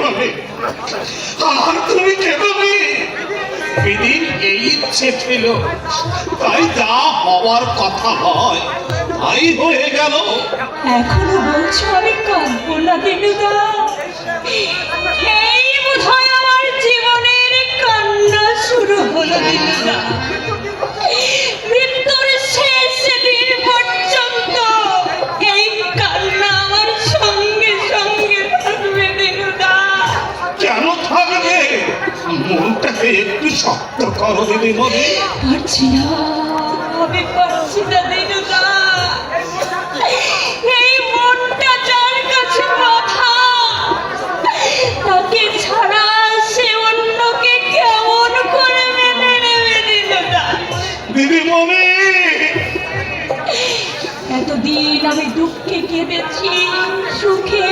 মনে আর তুমি কেঁদবে বিধির এই ইচ্ছে ছিল। তাই যা হওয়ার কথা হয়, তাই হয়ে গেল। এখনও বলছো আমি কাঁদবো না, দিনুদা। এই বোধহয় আমার জীবনের কান্না শুরু হলো, দিনুদা। করো দিদি মনে পারছি না আমি পারছি না দিনুদা এই মনটা যার কাছে বাধা তাকে ছাড়া সে অন্যকে কেমন করে মেনে নেবে দিদি মনে এতদিন আমি দুঃখে কেঁদেছি, সুখে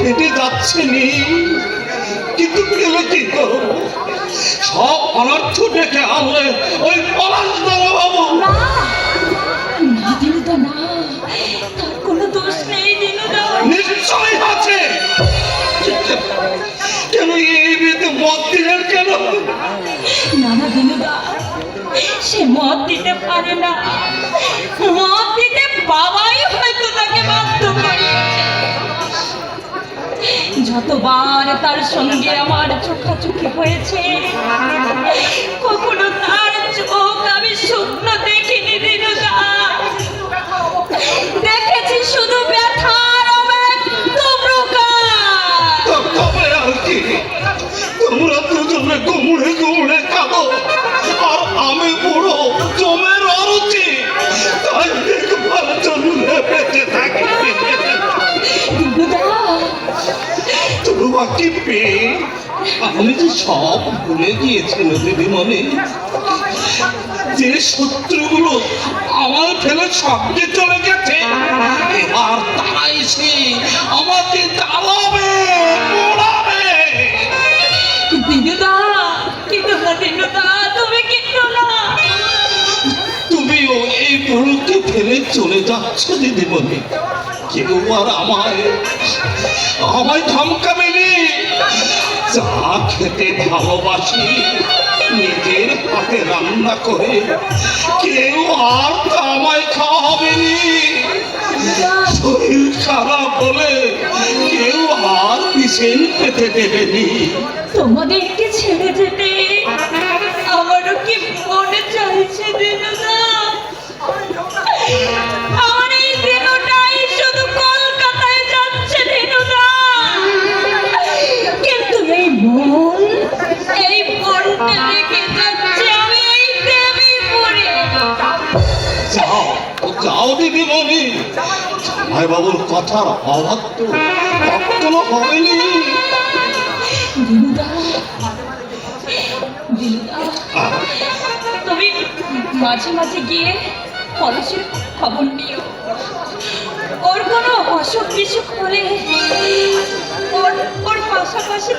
ফেটে যাচ্ছে নি কিন্তু গেলে কি করব? সব অনর্থ ডেকে আনলে ওই পলাশ বাবু। না না তার কোনো দোষ নেই দিনুদা। নিশ্চয় আছে। কেন এই বিয়েতে মত দিলেন কেন? না সে মত দিতে পারে না। মত দিতে বাবাই হয়তো তাকে বাধ্য যতবার তার সঙ্গে আমার চোখাচোখি হয়েছে কখনো তার তোমাকে পেয়ে আমি যে সব ভুলে গিয়েছিল দিদিমণি যে শত্রুগুলো আমার ফেলে সঙ্গে চলে গেছে এবার তারা এসে আমাকে জ্বালাবে পোড়াবে। দিনুদা কিন্তু না তুমি কিন্তু না। তুমিও এই বুড়োকে ফেলে চলে যাচ্ছ দিদিমণি কেউ আর আমায় আমায় ধমকাবে নি চা খেতে ভালোবাসি, নিজের হাতে রান্না করে। কেউ আর আমায় খাওয়াবে শরীর খারাপ হলে কেউ আর বিছেন পেতে দেবে নি তোমাদেরকে ছেড়ে যেতে আমারও কি মনে চাইছে দিনুদা বাবুর কথার তো কখনো হবেনি তুমি মাঝে মাঝে গিয়ে পলাশের খবর নিও। ওর কোনো অসুখ বিসুখ হলে ওর ওর পাশাপাশি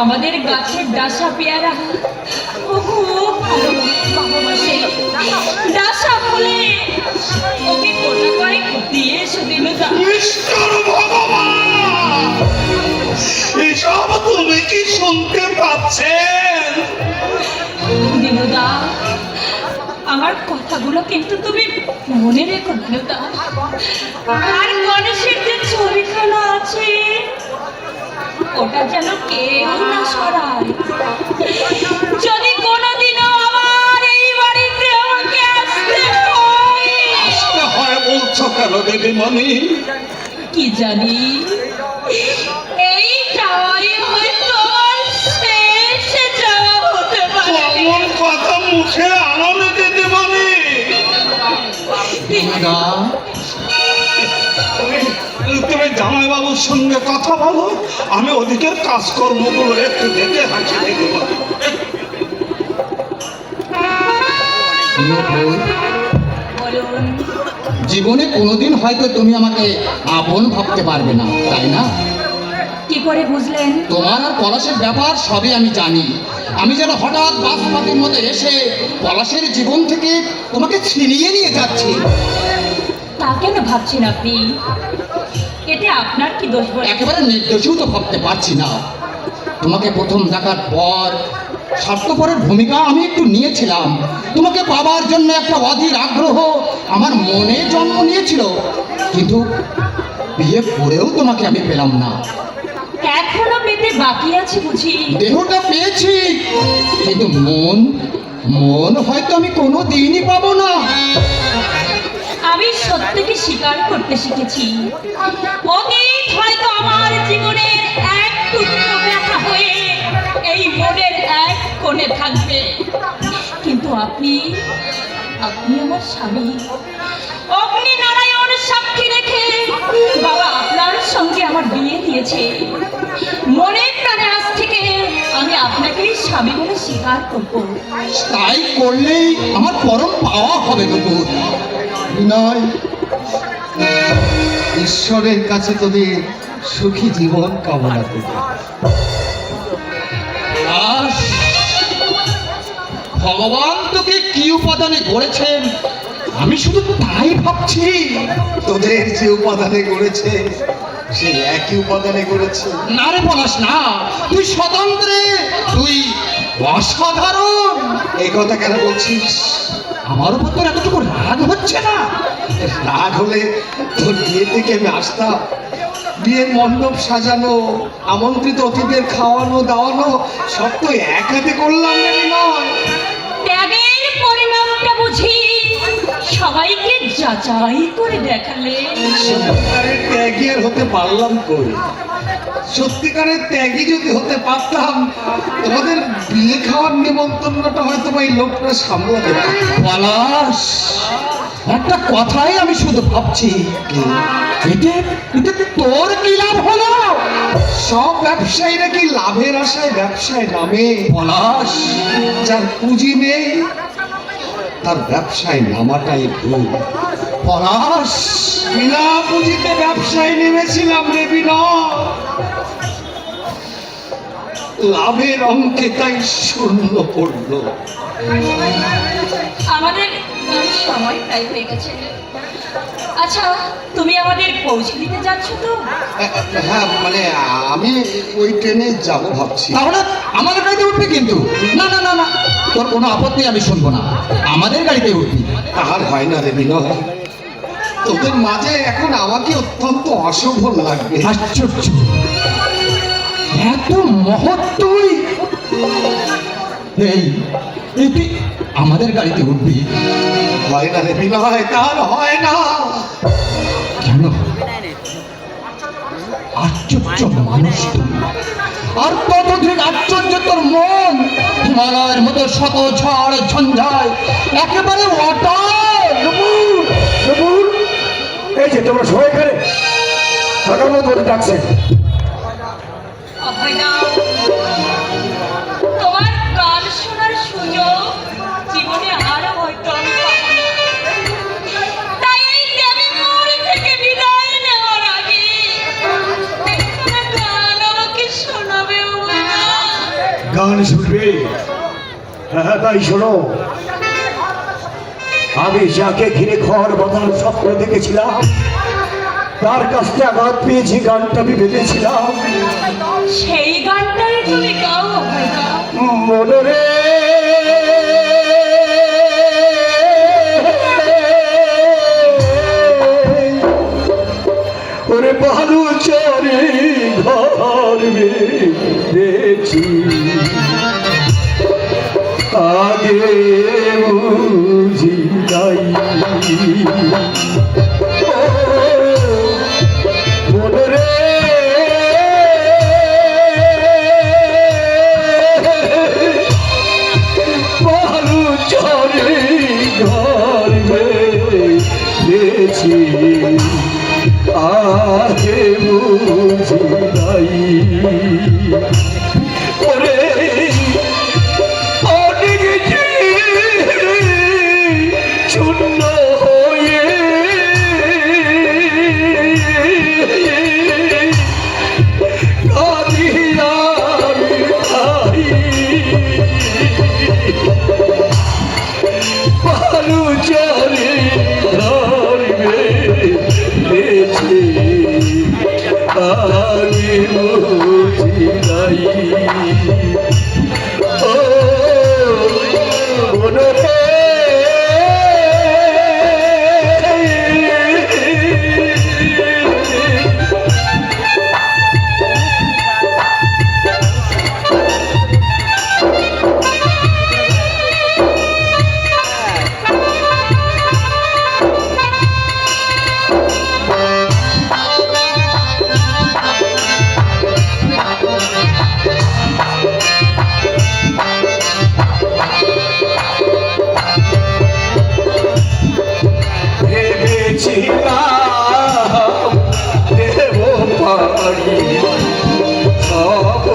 আমাদের গাছের ডাসা পেয়ারা ও খুব ভালো ডাসা ওকে কোটা কয়েক দিয়ে এসো দিনুদা এসব তুমি কি শুনতে পাচ্ছেন? দিনুদা আমার কথাগুলো কিন্তু তুমি মনে রেখো দিনুদা আর গণেশের যে ছবিখানা আছে ওটা যেন কেউ না সরায়। যদি বলছো কেন দিদিমণি কি জানি? এই যাওয়াই হয়তো শেষ যাওয়া হতে পারে। কেমন কথা মুখে আনো না। দিদিমণি তুমি জামাইবাবুর সঙ্গে কথা বলো আমি ওদিকের কাজকর্মগুলো একটু দেখে হাসি জীবনে কোনোদিন হয়তো তুমি আমাকে আপন ভাবতে পারবে না তাই না? কি করে বুঝলেন? তোমার আর পলাশের ব্যাপার সবই আমি জানি। আমি যেন হঠাৎ বাসপাতির মতো এসে পলাশের জীবন থেকে তোমাকে ছিনিয়ে নিয়ে যাচ্ছি। তা কেন ভাবছেন আপনি? এতে আপনার কি দোষ একেবারে নির্দোষীও তো ভাবতে পারছি না। তোমাকে প্রথম দেখার পর স্বার্থপরের ভূমিকা আমি একটু নিয়েছিলাম। তোমাকে পাবার জন্য একটা অধীর আগ্রহ আমার মনে জন্ম নিয়েছিল। কিন্তু বিয়ে করেও তোমাকে আমি পেলাম না। এখনও পেতে বাকি আছে বুঝি? দেহটা পেয়েছি। কিন্তু মন মন হয়তো আমি কোনো দিনই পাবো না। আমি সত্যকে স্বীকার করতে শিখেছি। অতীত হয়তো আমার জীবনের এক টুকরো কোণে থাকবে। কিন্তু আপনি আপনি আমার স্বামী। অগ্নি নারায়ণ সাক্ষী রেখে বাবা আপনার সঙ্গে আমার বিয়ে দিয়েছে। মনে প্রাণে আজ থেকে আমি আপনাকেই স্বামী বলে স্বীকার করব। তাই করলেই আমার পরম পাওয়া হবে ঈশ্বরের কাছে তোদের সুখী জীবন কামনা করি। ভগবান তোকে কি উপাদানে গড়েছেন? আমি শুধু তাই ভাবছি। তোদের যে উপাদানে গড়েছে সেই একই উপাদানে গড়েছে। না রে বলাস না। তুই স্বতন্ত্রে তুই অসাধারণ। এই কথা কেন বলছিস? আমার উপর তোর এতটুকু রাগ হচ্ছে না? রাগ হলে তোর বিয়ে থেকে আমি আসতাম। বিয়ের মণ্ডপ সাজানো আমন্ত্রিত অতিথিদের খাওয়ানো দাওয়ানো সব তো এক হাতে করলাম না বিনয় ত্যাগের পরিণামটা বুঝি। সবাইকে যাচাই করে দেখালে। সত্যিকারের ত্যাগী আর হতে পারলাম করে সত্যিকারের ত্যাগী যদি হতে পারতাম, তোমাদের বিয়ে খাওয়ার নিমন্ত্রণটা হয়তো এই লোকটা সামলাতে। পলাশ! একটা কথাই আমি শুধু ভাবছি। এতে এতে তোর কি লাভ হলো? সব ব্যবসায়ীরা কি লাভের আশায় ব্যবসায় নামে? পলাশ। যার পুঁজি নেই তার ব্যবসায় নামাটাই ভুল। পলাশ। বিনা পুঁজিতে ব্যবসায় নেমেছিলাম রে বিনা। লাভের অঙ্কে তাই শূন্য পড়ল। আমাদের সময় প্রায় হয়ে গেছে। আচ্ছা তুমি আমাদের পৌঁছে দিতে যাচ্ছ তো? হ্যাঁ মানে আমি ওই ট্রেনে যাব ভাবছি। তাহলে আমাদের গাড়িতে উঠবি কিন্তু। না না না না তোর কোনো আপত্তি আমি শুনব না। আমাদের গাড়িতে উঠবি। আর হয় না রে বিনয়। তোদের মাঝে এখন আমাকে অত্যন্ত অশোভন লাগবে। আশ্চর্য। এত মহৎ তুই। এই এই তুই আমাদের গাড়িতে উঠবি? হয় না রে বিনয় তার হয় না। কেন? আশ্চর্য মানুষ আর ততধিক আশ্চর্য তোর মন? হিমালয়ের মতো শত ঝড় ঝঞ্ঝায় একেবারে অটল নুপুর নুপুর এই যে তোমরা সবাই থাকার মতো করে ডাকছে। অভয়দা তোমার গান শুনবে? হ্যাঁ তাই শোনো। আমি যাকে ঘিরে ঘর বাঁধার স্বপ্ন দেখেছিলাম তার কাছ থেকে আঘাত পেয়েছি গানটা আমি বেঁধেছিলাম। সেই গানটাই তুমি গাও। মনে মনরে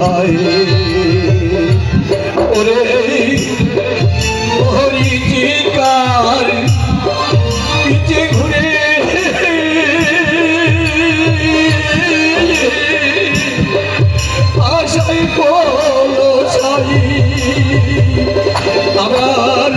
হয় ওরে হরিচিকার পিছে ঘুরে আশাই বলো ছাই আবার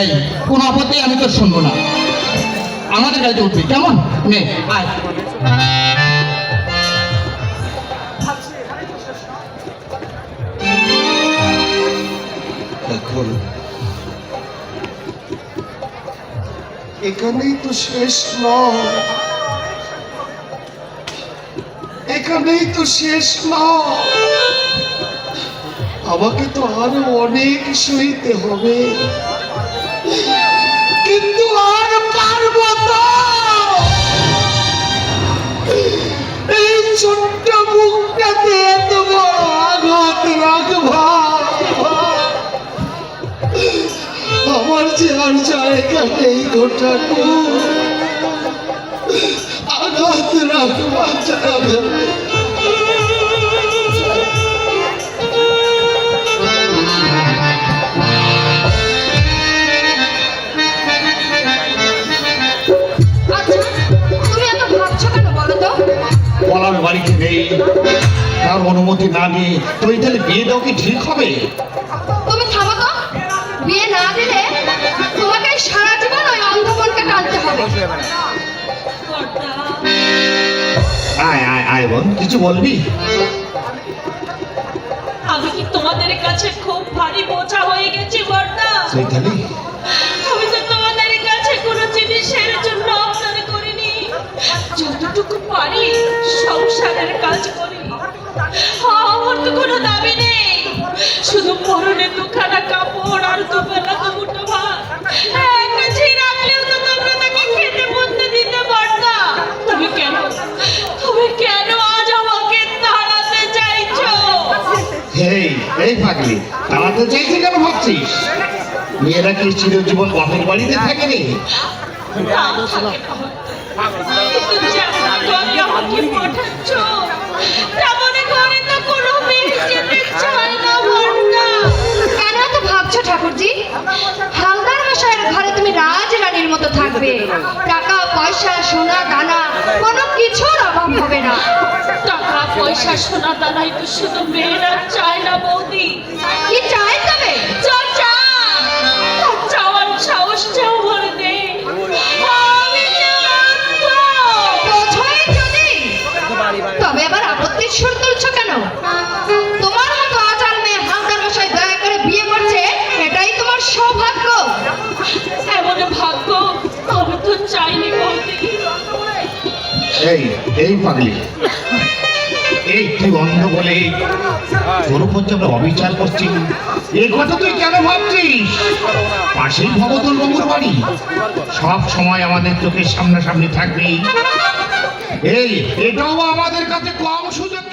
এই, কোন আপত্তি আমি তো শুনব না। আমাদের গাড়িতে উঠবি, কেমন? নে এখানেই তো শেষ এখানেই তো শেষ আমাকে তো আরও অনেক সইতে হবে। কিন্তু আর পারব এই ছোট্ট মুখটাতে এত আঘাত রাখবা আমার যে আর জায়গা নেই গোটাটু আঘাত রাখবা যাবে বলার বাড়িতে নেই। তার অনুমতি না নিয়ে তুই তাহলে বিয়ে দাও কি ঠিক হবে? তুমি থামো তো। বিয়ে না দিলে তোমাকে সারা জীবন ওই টানতে হবে। আয় আয় আয় বোন কিছু বলবি? আমি কি তোমাদের কাছে খুব ভারী বোঝা হয়ে গেছি বর্দা? চৈতালি আমি তো যতটুকু পারি সংসারের কাজ করি। আমার তো কোনো দাবি নেই। শুধু পরনে দুখানা কাপড় আর দুবেলা দুমুঠো ভাত। কাছে রাখলেও তো তোমরা তাকে খেতে বলতে দিতে পারতা। তুমি কেন? তুমি কেন আজ আমাকে তাড়াতে চাইছো? এই পাগলি তাড়াতে চাইছি কেন ভাবছিস? মেয়েরা কি চিরজীবন বাপের বাড়িতে থাকে সোনা দানা, কোনো কিছুর অভাব হবে না। টাকা, পয়সা, সোনা দানাই তো শুধু মেয়েরা চায় না বৌদি। কি চাই এই পাগলি। এই তুই অন্ধ বলে তোর উপর আমরা অবিচার করছি এই কথা তুই কেন ভাবছিস? পাশেই ভবতল বাবুর বাড়ি। সব সময় আমাদের চোখের সামনাসামনি থাকবি। এই, এটাও আমাদের কাছে কম সুযোগ